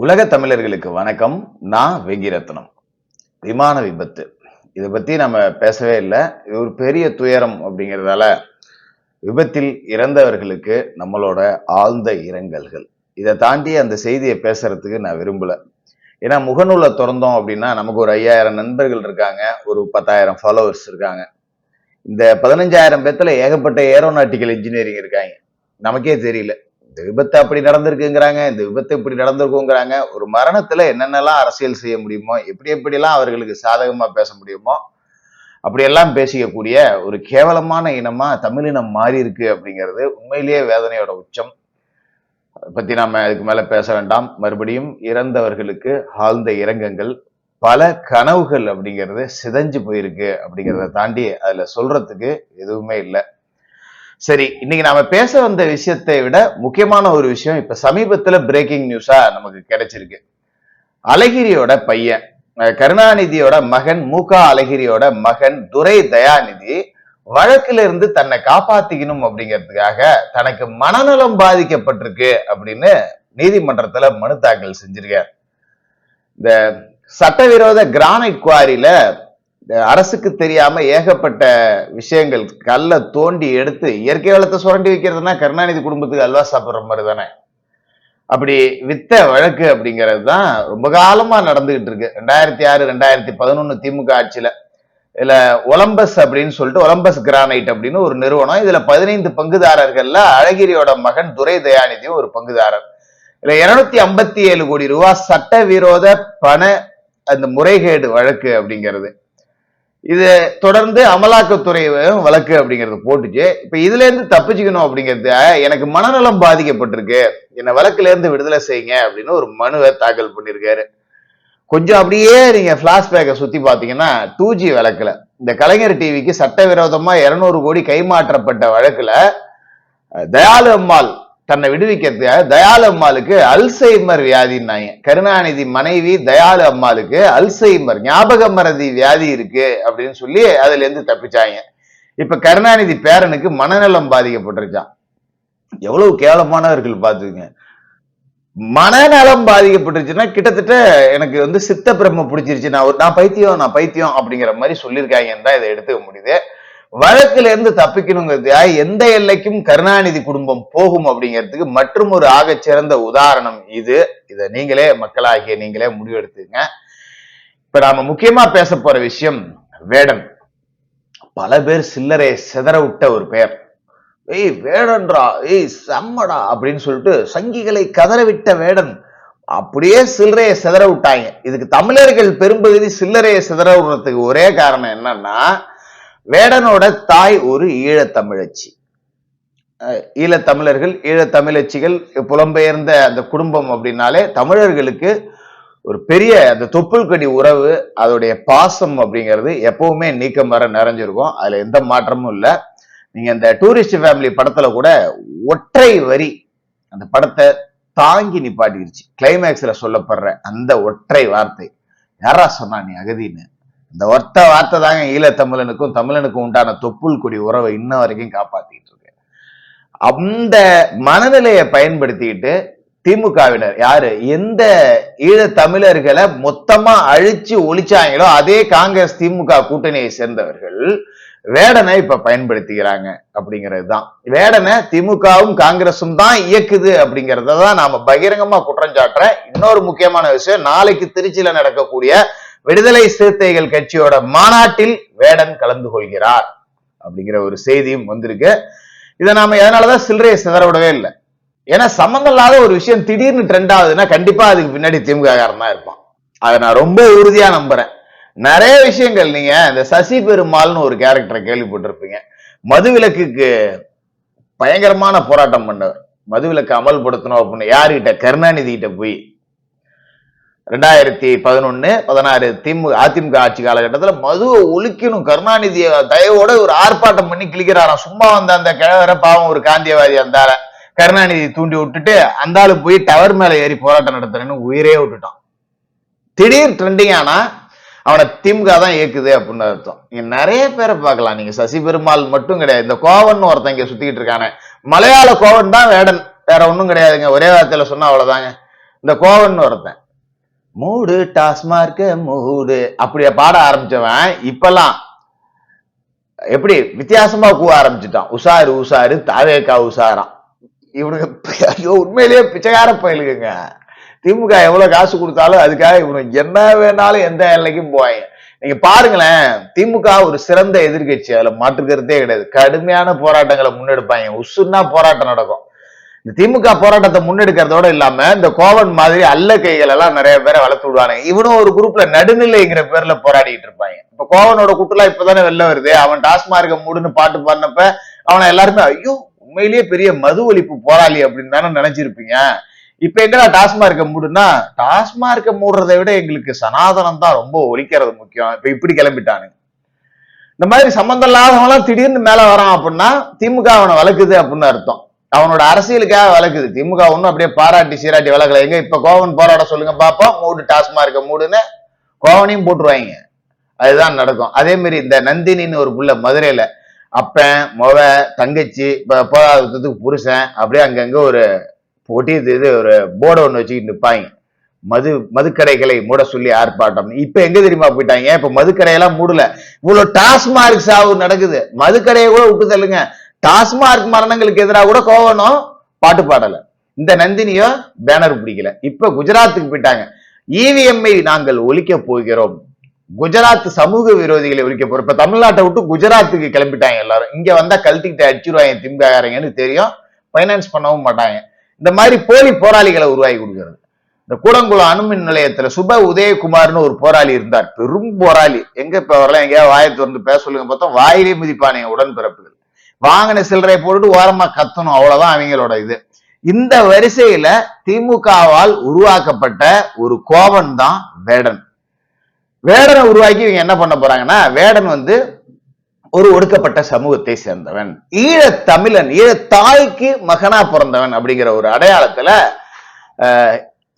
உலக தமிழர்களுக்கு வணக்கம். நான் வெங்கிரத்னம். விமான விபத்து. இதை பத்தி நம்ம பேசவே இல்லை. இது ஒரு பெரிய துயரம் அப்படிங்கிறதால விபத்தில் இறந்தவர்களுக்கு நம்மளோட ஆழ்ந்த இரங்கல்கள். இதை தாண்டி அந்த செய்தியை பேசுறதுக்கு நான் விரும்பல. ஏன்னா முகநூலை திறந்தோம் அப்படின்னா நமக்கு ஒரு ஐயாயிரம் நண்பர்கள் இருக்காங்க. ஒரு பத்தாயிரம் ஃபாலோவர்ஸ் இருக்காங்க. இந்த பதினஞ்சாயிரம் பேத்துல ஏகப்பட்ட ஏரோநாட்டிக்கல் இன்ஜினியரிங் இருக்காங்க. நமக்கே தெரியல. இந்த விபத்து அப்படி நடந்திருக்குங்கிறாங்க இந்த விபத்து இப்படி நடந்திருக்குங்கிறாங்க. ஒரு மரணத்துல என்னென்னலாம் அரசியல் செய்ய முடியுமோ எப்படி எப்படிலாம் அவர்களுக்கு சாதகமா பேச முடியுமோ அப்படியெல்லாம் பேசிக்கக்கூடிய ஒரு கேவலமான இனமா தமிழினம் மாறி இருக்கு அப்படிங்கிறது உண்மையிலேயே வேதனையோட உச்சம். அதை பத்தி நாம இதுக்கு மேல பேச வேண்டாம். மறுபடியும் இறந்தவர்களுக்கு ஆழ்ந்த இரங்கங்கள் பல கனவுகள் அப்படிங்கிறது சிதைஞ்சு போயிருக்கு அப்படிங்கிறத தாண்டி அதுல சொல்றதுக்கு எதுவுமே இல்லை. சரி இன்னைக்கு நாம பேச வந்த விஷயத்தை விட முக்கியமான ஒரு விஷயம் இப்ப சமீபத்துல பிரேக்கிங் நியூஸா நமக்கு கிடைச்சிருக்கு. அழகிரியோட பையன் கருணாநிதியோட மகன் மூகா அழகிரியோட மகன் துரை தயாநிதி வழக்குல இருந்து தன்னை காப்பாத்திக்கணும் அப்படிங்கிறதுக்காக தனக்கு மனநலம் பாதிக்கப்பட்டிருக்கு அப்படின்னு நீதிமன்றத்துல மனு தாக்கல் செஞ்சிருக்கார். இந்த சட்டவிரோத கிரானைட் குவாரியில அரசுக்கு தெரியாம ஏகப்பட்ட விஷயங்கள் கல்ல தோண்டி எடுத்து இயற்கை வளத்தை சுரண்டி வைக்கிறதுனா கருணாநிதி குடும்பத்துக்கு அல்வா சாப்பிடுற மாதிரி தானே? அப்படி வித்த வழக்கு அப்படிங்கிறது தான் ரொம்ப காலமா நடந்துகிட்டு இருக்கு. ரெண்டாயிரத்தி ஆறு ரெண்டாயிரத்தி பதினொன்னு திமுக ஆட்சியில. இதுல ஒலம்பஸ் அப்படின்னு சொல்லிட்டு ஒலம்பஸ் கிரானைட் அப்படின்னு ஒரு நிறுவனம். இதுல பதினைந்து பங்குதாரர்கள்ல அழகிரியோட மகன் துரை தயாநிதியும் ஒரு பங்குதாரர். இதுல இருநூத்தி ஐம்பத்தி ஏழு கோடி ரூபாய் சட்டவிரோத பண அந்த முறைகேடு வழக்கு அப்படிங்கிறது. இது தொடர்ந்து அமலாக்கத்துறை வழக்கு அப்படிங்கிறது போட்டுச்சு. இப்ப இதுல இருந்து தப்பிச்சுக்கணும் அப்படிங்கிறது எனக்கு மனநலம் பாதிக்கப்பட்டிருக்கு. என்னை வழக்குல இருந்து விடுதலை செய்யுங்க அப்படின்னு ஒரு மனுவை தாக்கல் பண்ணியிருக்காரு. கொஞ்சம் அப்படியே நீங்க பிளாஷ்பேக்கை சுத்தி பாத்தீங்கன்னா டூ ஜி வழக்குல இந்த கலைஞர் டிவிக்கு சட்டவிரோதமா இருநூறு கோடி கைமாற்றப்பட்ட வழக்குல தயாளு அம்மாள் தன்னை விடுவிக்கிறதுக்காக தயாலு அம்மாளுக்கு அல்சைமர் வியாதின்னாங்க. கருணாநிதி மனைவி தயாளு அம்மாளுக்கு அல்சைமர் ஞாபக மறதி வியாதி இருக்கு அப்படின்னு சொல்லி அதுல இருந்து தப்பிச்சாங்க. இப்ப கருணாநிதி பேரனுக்கு மனநலம் பாதிக்கப்பட்டிருச்சான் எவ்வளவு கேவலமானவர்கள் பாத்துங்க மனநலம் பாதிக்கப்பட்டுருச்சுன்னா கிட்டத்தட்ட எனக்கு வந்து சித்த பிரம்ம பிடிச்சிருச்சு. நான் ஒரு- நான் பைத்தியம் நான் பைத்தியம் அப்படிங்கிற மாதிரி சொல்லியிருக்காங்கன்னு தான் இதை எடுத்துக்க முடியுது. வழக்குல இருந்து தப்பிக்கணுங்கிறதுக்காக எந்த எல்லைக்கும் கருணாநிதி குடும்பம் போகும் அப்படிங்கிறதுக்கு மற்றும் ஒரு ஆக சிறந்த உதாரணம் இது. இதை நீங்களே மக்களாகிய நீங்களே முடிவெடுத்துங்க இப்ப நாம முக்கியமா பேச போற விஷயம் வேடன். பல பேர் சில்லறை சிதற விட்ட ஒரு பெயர். ஏய் வேடன்றா ஏய் செம்மடா அப்படின்னு சொல்லிட்டு சங்கிகளை கதறவிட்ட வேடன். அப்படியே சில்லறையை சிதற விட்டாங்க. இதுக்கு தமிழர்கள் பெரும்பகுதி சில்லறையை சிதற விடுறதுக்கு ஒரே காரணம் என்னன்னா வேடனோட தாய் ஒரு ஈழத்தமிழச்சி. ஈழத்தமிழர்கள் ஈழத்தமிழச்சிகள் புலம்பெயர்ந்த அந்த குடும்பம் அப்படின்னாலே தமிழர்களுக்கு ஒரு பெரிய அந்த தொப்புள் கடி உறவு அதோடைய பாசம் அப்படிங்கிறது எப்பவுமே நீக்கம் வர நிறைஞ்சிருக்கும். அதுல எந்த மாற்றமும் இல்லை. நீங்க இந்த டூரிஸ்ட் ஃபேமிலி படத்துல கூட ஒற்றை வரி அந்த படத்தை தாங்கி நிப்பாட்டிருச்சு. கிளைமேக்ஸ்ல சொல்லப்படுற அந்த ஒற்றை வார்த்தை. யாரா சொன்னா நீ அகதின்னு? இந்த ஒத்த வார்த்தை தாங்க ஈழத்தமிழனுக்கும் தமிழனுக்கும் உண்டான தொப்புள் கொடி உறவை இன்ன வரைக்கும் காப்பாத்திட்டு இருக்கு. அந்த மனநிலையை பயன்படுத்திக்கிட்டு திமுகவினர் யாரு? எந்த ஈழ தமிழர்களை மொத்தமா அழிச்சு ஒழிச்சாங்களோ அதே காங்கிரஸ் திமுக கூட்டணியை சேர்ந்தவர்கள் வேடனை இப்ப பயன்படுத்திக்கிறாங்க அப்படிங்கிறது தான் வேடனை திமுகவும் காங்கிரசும் தான் இயக்குது அப்படிங்கறத தான் நாம பகிரங்கமா குற்றம் சாட்டுற இன்னொரு முக்கியமான விஷயம் நாளைக்கு திருச்சியில நடக்கக்கூடிய விடுதலை சிறுத்தைகள் கட்சியோட மாநாட்டில் வேடன் கலந்து கொள்கிறார் அப்படிங்கிற ஒரு செய்தியும் வந்திருக்கு. இதை நாம எதனாலதான் சில்லறையை சிதற விடவே இல்லை? ஏன்னா சம்மந்தம் இல்லாத ஒரு விஷயம் திடீர்னு ட்ரெண்ட் ஆகுதுன்னா கண்டிப்பா அதுக்கு பின்னாடி திமுக காரன் தான் இருப்பான். அதை நான் ரொம்ப உறுதியா நம்புறேன். நிறைய விஷயங்கள் நீங்க இந்த சசி பெருமாள்னு ஒரு கேரக்டரை கேள்விப்பட்டிருப்பீங்க. மதுவிலக்குக்கு பயங்கரமான போராட்டம் பண்ணவர். மதுவிலக்கு அமல்படுத்தணும் அப்படின்னு யாருகிட்ட கருணாநிதி கிட்ட போய் ரெண்டாயிரத்தி பதினொன்னு பதினாறு திமுக அதிமுக ஆட்சி காலகட்டத்தில் மதுவை ஒழிக்கணும் கருணாநிதியை தயவோட ஒரு ஆர்ப்பாட்டம் பண்ணி கிளிக்கிறாராம் சும்மா வந்த அந்த கிழவரை பாவம் ஒரு காந்தியவாதி அந்த கருணாநிதி தூண்டி விட்டுட்டு அந்த ஆளு போய் டவர் மேல ஏறி போராட்டம் நடத்துறேன்னு உயிரே விட்டுட்டான். திடீர் ட்ரெண்டிங் ஆனா அவனை திமுக தான் இயக்குது அப்படின்னு அர்த்தம். நீங்க நிறைய பேரை பார்க்கலாம். நீங்க சசி பெருமாள் மட்டும் கிடையாது. இந்த கோவன் ஒருத்தன் இங்க சுத்திக்கிட்டு இருக்கானே. மலையாள கோவன் தான் வேடன். வேற ஒன்றும் கிடையாதுங்க. ஒரே வார்த்தையில சொன்னா அவ்வளவுதாங்க. இந்த கோவன் ஒருத்தன். மூடு டாஸ்மார்க்க மூடு. அப்படியே பாட ஆரம்பிச்சவன் இப்பெல்லாம். எப்படி? வித்தியாசமா கூ ஆரம்பிச்சுட்டான். உஷாரு உஷாரு தாவேக்கா உஷாராம். இவனுக்கு ஐயோ உண்மையிலேயே பிச்சைக்கார பயிலுங்க திமுக எவ்வளவு காசு கொடுத்தாலும் அதுக்காக இவனுக்கு என்ன வேணாலும் எந்த எல்லைக்கும் போவாங்க. நீங்க பாருங்களேன் திமுக ஒரு சிறந்த எதிர்கட்சி. அதுல மாற்றுக்கிறதே கிடையாது. கடுமையான போராட்டங்களை முன்னெடுப்பாங்க. உசுன்னா போராட்டம் நடக்கும். இந்த திமுக போராட்டத்தை முன்னெடுக்கிறதோட இல்லாம இந்த கோவன் மாதிரி அல்ல கைகள் எல்லாம் நிறைய பேரை வளர்த்து விடுவானுங்க இவனும் ஒரு குரூப்ல நடுநிலைங்கிற பேர்ல போராடிட்டு இருப்பாங்க. இப்ப கோவனோட குட்டுலாம் இப்பதானே வெளில வருது. அவன் டாஸ்மார்க்க மூடுன்னு பாட்டு பாடினப்ப அவனை எல்லாருமே ஐயோ உண்மையிலேயே பெரிய மது ஒழிப்பு போராளி அப்படின்னு தானே நினைச்சிருப்பீங்க. இப்ப எங்கடா டாஸ்மார்க்க மூடுனா டாஸ்மார்க்க மூடுறதை விட எங்களுக்கு சனாதனம் தான் ரொம்ப ஒழிக்கிறது முக்கியம். இப்ப இப்படி கிளம்பிட்டானுங்க. இந்த மாதிரி சம்பந்தம் இல்லாதவங்களாம் திடீர்னு மேல வரான் அப்படின்னா திமுக அவனை வளர்க்குது அப்படின்னு அர்த்தம். அவனோட அரசியலுக்காக வளர்க்குது. திமுக ஒன்னும் அப்படியே பாராட்டி சீராட்டி வளர்க்கல. எங்க இப்ப கோவன் போராட சொல்லுங்க பார்ப்போம் மூடு டாஸ்மார்க்க மூடுன்னு கோவனையும் போட்டுருவாங்க. அதுதான் நடக்கும். அதே மாதிரி இந்த நந்தினின்னு ஒரு புள்ள மதுரையில அப்பன் மொவ தங்கச்சி இப்ப போராட்டத்துக்கு புருஷன் அப்படியே அங்கங்க ஒரு ஒட்டி இது ஒரு போர்டை ஒன்று வச்சுக்கிட்டு நிற்பாங்க மது மதுக்கடைகளை மூட சொல்லி ஆர்ப்பாட்டம். இப்ப எங்க தெரியுமா போயிட்டாங்க? இப்ப மதுக்கடையெல்லாம் மூடல? இவ்வளவு டாஸ்மார்க் சாவு நடக்குது. மதுக்கடையை கூட விட்டு தள்ளுங்க. டாஸ்மார்க் மரணங்களுக்கு எதிராக கூட கோவனும் பாட்டு பாடல. இந்த நந்தினியோ பேனர் பிடிக்கல. இப்ப குஜராத்துக்கு போயிட்டாங்க. இவிஎம்ஐ நாங்கள் ஒழிக்க போகிறோம். குஜராத் சமூக விரோதிகளை ஒழிக்க போறோம். இப்ப தமிழ்நாட்டை விட்டு குஜராத்துக்கு கிளம்பிட்டாங்க எல்லாரும். இங்க வந்தா கழட்டிக்கிட்டு அடிச்சிருவாங்க திமுககாரங்கன்னு தெரியும். பைனான்ஸ் பண்ணவும் மாட்டாங்க. இந்த மாதிரி போலி போராளிகளை உருவாக்கி கொடுக்கிறது. இந்த கூடங்குளம் அணுமின் நிலையத்துல சுப உதயகுமார்னு ஒரு போராளி இருந்தார். பெரும் போராளி. எங்க இப்ப வரலாம் எங்கேயாவது வாயை திறந்து பேச சொல்லுங்க பார்த்தோம் வாயிலே மிதிப்பானே உடன்பிறப்புகள். வாங்கின சில்லறை போட்டுட்டு ஓரமா கத்தணும். அவ்வளவுதான் அவங்களோட இது. இந்த வரிசையில திமுகவால் உருவாக்கப்பட்ட ஒரு கோவன் தான் வேடன். வேடனை உருவாக்கி இவங்க என்ன பண்ண போறாங்கன்னா வேடன் வந்து ஒரு ஒடுக்கப்பட்ட சமூகத்தை சேர்ந்தவன். ஈழ தமிழன் ஈழ தாய்க்கு மகனா பிறந்தவன் அப்படிங்கிற ஒரு அடையாளத்துல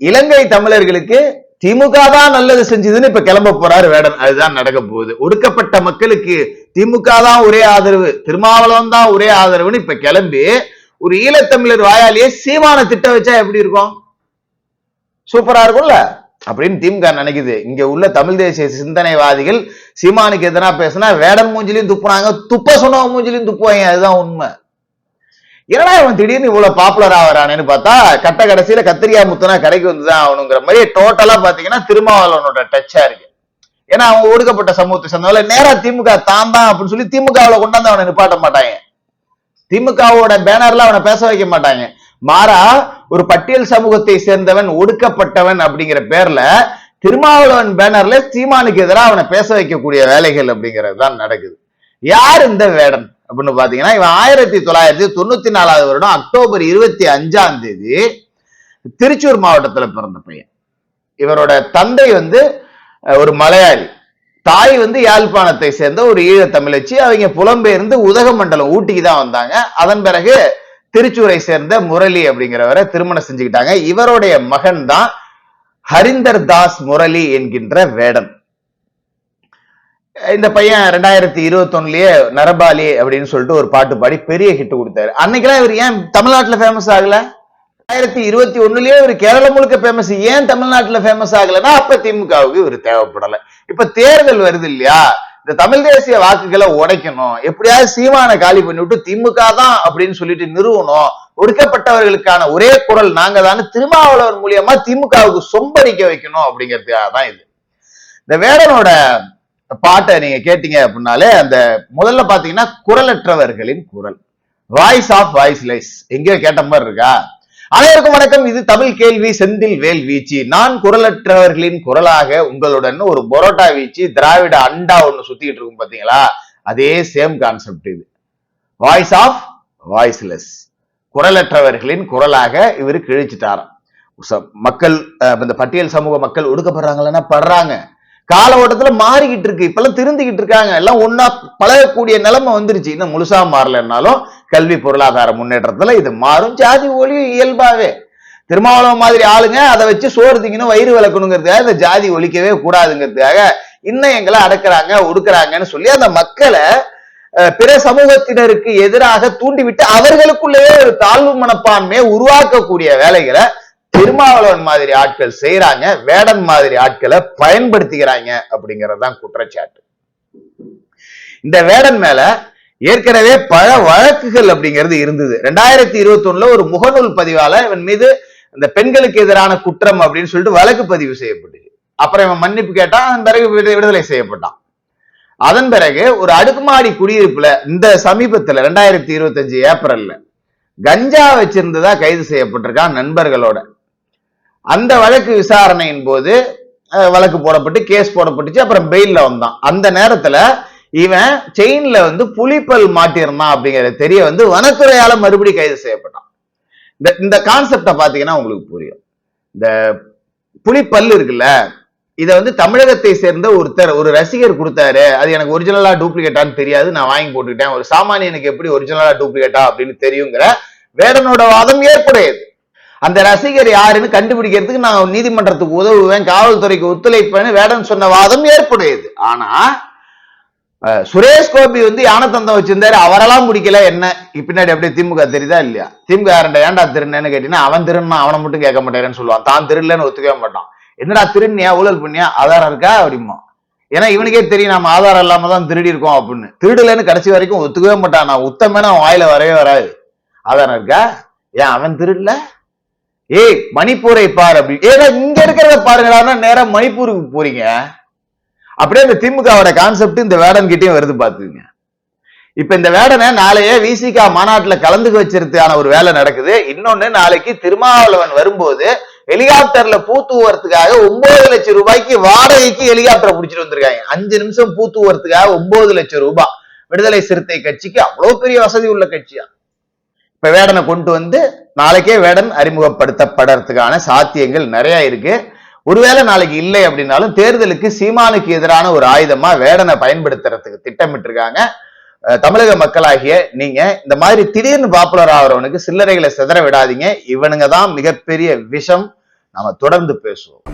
இலங்கை தமிழர்களுக்கு திமுக தான் நல்லது செஞ்சதுன்னு இப்ப கிளம்ப போறாரு வேடன் அதுதான் நடக்க போகுது. ஒடுக்கப்பட்ட மக்களுக்கு திமுக தான் ஒரே ஆதரவு திருமாவளவன் தான் ஒரே ஆதரவுன்னு இப்ப கிளம்பி ஒரு ஈழத்தமிழர் வாயாலேயே சீமான திட்ட வச்சா எப்படி இருக்கும்? சூப்பரா இருக்கும்ல? அப்படின்னு திமுக நினைக்குது. இங்க உள்ள தமிழ் தேசிய சிந்தனைவாதிகள் சீமானுக்கு எதனா பேசினா வேடன் மூஞ்சிலையும் துப்புனாங்க. துப்ப சொன்னவன் மூஞ்சிலையும் துப்புவாங்க. அதுதான் உண்மை. என்னடா இவன் திடீர்னு இவ்வளவு பாப்புலர் ஆகிறானேன்னு பார்த்தா கட்ட கடைசியில கத்திரிக்காய் முத்துனா கடைக்கு வந்துதான் ஆகணுங்கிற மாதிரி டோட்டலா பாத்தீங்கன்னா திருமாவளவனோட டச்சா இருக்கு. ஏன்னா அவன் ஒடுக்கப்பட்ட சமூகத்தை சேர்ந்தவங்கள நேரா திமுக தான் தான் அப்படின்னு சொல்லி திமுகவுல கொண்டாந்து அவனை நிப்பாட்ட மாட்டாங்க. திமுகவோட பேனர்ல அவனை பேச வைக்க மாட்டாங்க. மாறா ஒரு பட்டியல் சமூகத்தை சேர்ந்தவன் ஒடுக்கப்பட்டவன் அப்படிங்கிற பேர்ல திருமாவளவன் பேனர்ல சீமானுக்கு எதிராக அவனை பேச வைக்கக்கூடிய வேலைகள் அப்படிங்கிறது தான் நடக்குது. யார் இந்த வேடன்? அப்படின்னு பாத்தீங்கன்னா இவன் ஆயிரத்தி தொள்ளாயிரத்தி தொண்ணூத்தி நாலாவது வருடம் அக்டோபர் இருபத்தி அஞ்சாம் தேதி திருச்சூர் மாவட்டத்துல பிறந்த பையன். இவரோட தந்தை வந்து ஒரு மலையாளி. தாய் வந்து யாழ்ப்பாணத்தை சேர்ந்த ஒரு ஈழ தமிழச்சி அவங்க புலம்பெயர்ந்து உதகமண்டலம் ஊட்டிக்கு தான் வந்தாங்க. அதன் பிறகு திருச்சூரை சேர்ந்த முரளி அப்படிங்கிறவரை திருமணம் செஞ்சுக்கிட்டாங்க. இவருடைய மகன் தான் ஹரிந்தர் தாஸ் முரளி என்கின்ற வேடன். இந்த பையன் ரெண்டாயிரத்தி இருபத்தொன்னுலயே நரபாலி அப்படின்னு சொல்லிட்டு ஒரு பாட்டு பாடி பெரிய ஹிட் கொடுத்தாரு. அன்னைக்கெல்லாம் இவர் ஏன் தமிழ்நாட்டுல ஃபேமஸ் ஆகல? ரெண்டாயிரத்தி இருபத்தி ஒண்ணுலயே இவர் கேரளம் முழுக்க ஃபேமஸ் ஏன் தமிழ்நாட்டுல ஃபேமஸ் ஆகலைன்னா அப்ப திமுகவுக்கு இவர் தேவைப்படல. இப்ப தேர்தல் வருது இல்லையா? இந்த தமிழ் தேசிய வாக்குகளை உடைக்கணும். எப்படியாவது சீமான காலி பண்ணிவிட்டு திமுக தான் அப்படின்னு சொல்லிட்டு நிறுவனம் ஒடுக்கப்பட்டவர்களுக்கான ஒரே குரல் நாங்க தான் திருமாவளவன் மூலியமா திமுகவுக்கு சொம்படிக்க வைக்கணும் அப்படிங்கிறதுக்காக தான் இது. இந்த வேடனோட பாட்டை நீங்க கேட்டீங்க அப்படின்னாலே அந்த முதல்ல பாத்தீங்கன்னா குரலற்றவர்களின் குரல். வாய்ஸ் ஆஃப் வாய்ஸ்லெஸ் எங்கேயோ கேட்ட மாதிரி இருக்கா? அனைவருக்கும் வணக்கம். இது தமிழ் கேள்வி செந்தில் வேல் வீச்சு. நான் குரலற்றவர்களின் குரலாக உங்களுடன் ஒரு பொரோட்டா வீச்சு திராவிட அண்டா ஒண்ணு சுத்திட்டு இருக்கும் பாத்தீங்களா? அதே சேம் கான்செப்ட் இது. வாய்ஸ் ஆஃப் வாய்ஸ்லெஸ் குரலற்றவர்களின் குரலாக இவர் கிழிச்சிட்டாராம். மக்கள் இந்த பட்டியல் சமூக மக்கள் ஒடுக்கப்படுறாங்களன்னா படுறாங்க? கால ஓட்டத்துல மாறிக்கிட்டு இருக்கு. இப்பெல்லாம் திருந்திக்கிட்டு இருக்காங்க. எல்லாம் ஒன்னா பழகக்கூடிய நிலைமை வந்துருச்சு. இன்னும் முழுசா மாறலைன்னாலும் கல்வி பொருளாதார முன்னேற்றத்துல இது மாறும். ஜாதி ஒளி இயல்பாவே. திருமாவளவன் மாதிரி ஆளுங்க அதை வச்சு சோறு திங்கணும் வயிறு விளக்கணுங்கிறதுக்காக இந்த ஜாதி ஒழிக்கவே கூடாதுங்கிறதுக்காக இன்னும் எங்களை அடக்குறாங்க ஒடுக்குறாங்கன்னு சொல்லி அந்த மக்களை அஹ், பிற சமூகத்தினருக்கு எதிராக தூண்டிவிட்டு அவர்களுக்குள்ளேயே ஒரு தாழ்வு மனப்பான்மையை உருவாக்கக்கூடிய வேலைகளை திருமாவளவன் மாதிரி ஆட்கள் செய்யறாங்க வேடன் மாதிரி ஆட்களை பயன்படுத்திக்கிறாங்க அப்படிங்கறதுதான் குற்றச்சாட்டு. இந்த வேடன் மேல ஏற்கனவே பல வழக்குகள் அப்படிங்கிறது இருந்தது. ரெண்டாயிரத்தி இருபத்தி ஒண்ணுல ஒரு முகநூல் பதிவால இவன் மீது இந்த பெண்களுக்கு எதிரான குற்றம் அப்படின்னு சொல்லிட்டு வழக்கு பதிவு செய்யப்பட்டுச்சு. அப்புறம் இவன் மன்னிப்பு கேட்டான் அதன் பிறகு விடு- விடுதலை செய்யப்பட்டான். அதன் பிறகு ஒரு அடுக்குமாடி குடியிருப்புல இந்த சமீபத்துல ரெண்டாயிரத்தி இருபத்தஞ்சு ஏப்ரல்ல கஞ்சா வச்சிருந்ததா கைது செய்யப்பட்டிருக்கான் நண்பர்களோட. அந்த வழக்கு விசாரணையின் போது வழக்கு போடப்பட்டு கேஸ் போடப்பட்டுச்சு அப்புறம் பெயில்ல வந்தான். அந்த நேரத்துல இவன் செயின்ல வந்து புலிப்பல் மாட்டியிருந்தான் அப்படிங்கறது தெரிய வந்து வனத்துறையால மறுபடி கைது செய்யப்பட்டான். இந்த இந்த கான்செப்டை பாத்தீங்கன்னா உங்களுக்கு புரியும். இந்த புலிப்பல் இருக்குல்ல இத வந்து தமிழகத்தை சேர்ந்த ஒருத்தர் ஒரு ரசிகர் கொடுத்தாரு அது எனக்கு ஒரிஜினலா டூப்ளிகேட்டான்னு தெரியாது நான் வாங்கி போட்டுக்கிட்டேன் ஒரு சாமானியனுக்கு எப்படி ஒரிஜினலா டூப்ளிகேட்டா அப்படின்னு தெரியுங்கிற வேடனோட வாதம் ஏற்புடையது. அந்த ரசிகர் யாருன்னு கண்டுபிடிக்கிறதுக்கு நான் நீதிமன்றத்துக்கு உதவுவேன் காவல்துறைக்கு ஒத்துழைப்பேன்னு வேடன் சொன்ன வாதம் ஏற்புடையது. ஆனா சுரேஷ் கோபி வந்து யானத்தந்தம் வச்சிருந்தாரு அவரெல்லாம் முடிக்கல. என்ன? பின்னாடி அப்படியே திமுக தெரியுதா இல்லையா? திமுக யாரண்ட ஏன்டா திருநேன்னு கேட்டீங்கன்னா அவன் திருன்னா அவனை மட்டும் கேட்க மாட்டேறேன்னு சொல்லுவான். தான் திருடலன்னு ஒத்துக்கவே மாட்டான். என்னடா திருநியா ஊழல் பண்ணியா? ஆதாரம் இருக்கா அப்படிமா? ஏன்னா இவனுக்கே தெரியும் நம்ம ஆதாரம் இல்லாம தான் திருடி இருக்கோம் அப்படின்னு. திருடலன்னு கடைசி வரைக்கும் ஒத்துக்கவே மாட்டான். நான் உத்தமேன அவன் வாயில வரவே வராது. ஆதாரம் இருக்கா? ஏன் அவன் திருடல? ஏய் மணிப்பூரை பாரு அப்படின்னு இங்க இருக்கிறத பாருங்கடான்னா நேரா மணிப்பூருக்கு போறீங்க? அப்படியே இந்த திமுகவோட கான்செப்ட் இந்த வேடன் கிட்டயும் வருது பாத்துங்க இப்ப இந்த வேடனை நாளையே விசிகா மாநாட்டுல கலந்துக்க வச்சிருக்கான ஒரு வேலை நடக்குது. இன்னொன்னு நாளைக்கு திருமாவளவன் வரும்போது ஹெலிகாப்டர்ல பூ தூவறதுக்காக ஒன்பது லட்சம் ரூபாய்க்கு வாடகைக்கு ஹெலிகாப்டர் புடிச்சிட்டு வந்திருக்காங்க. அஞ்சு நிமிஷம் பூ தூவறதுக்காக ஒன்பது லட்சம் ரூபாய். விடுதலை சிறுத்தை கட்சிக்கு அவ்வளவு பெரிய வசதி உள்ள கட்சியா? இப்போ வேடனை கொண்டு வந்து நாளைக்கே வேடன் அறிமுகப்படுத்தப்படுறதுக்கான சாத்தியங்கள் நிறைய இருக்கு. ஒருவேளை நாளைக்கு இல்லை அப்படின்னாலும் தேர்தலுக்கு சீமானுக்கு எதிரான ஒரு ஆயுதமா வேடனை பயன்படுத்துறதுக்கு திட்டமிட்டு இருக்காங்க தமிழக மக்களாகிய நீங்க இந்த மாதிரி திடீர்னு பாப்புலர் ஆகிறவனுக்கு சில்லறைகளை சிதற விடாதீங்க. இவனுங்க தான் மிகப்பெரிய விஷம். நாம தொடர்ந்து பேசுவோம்.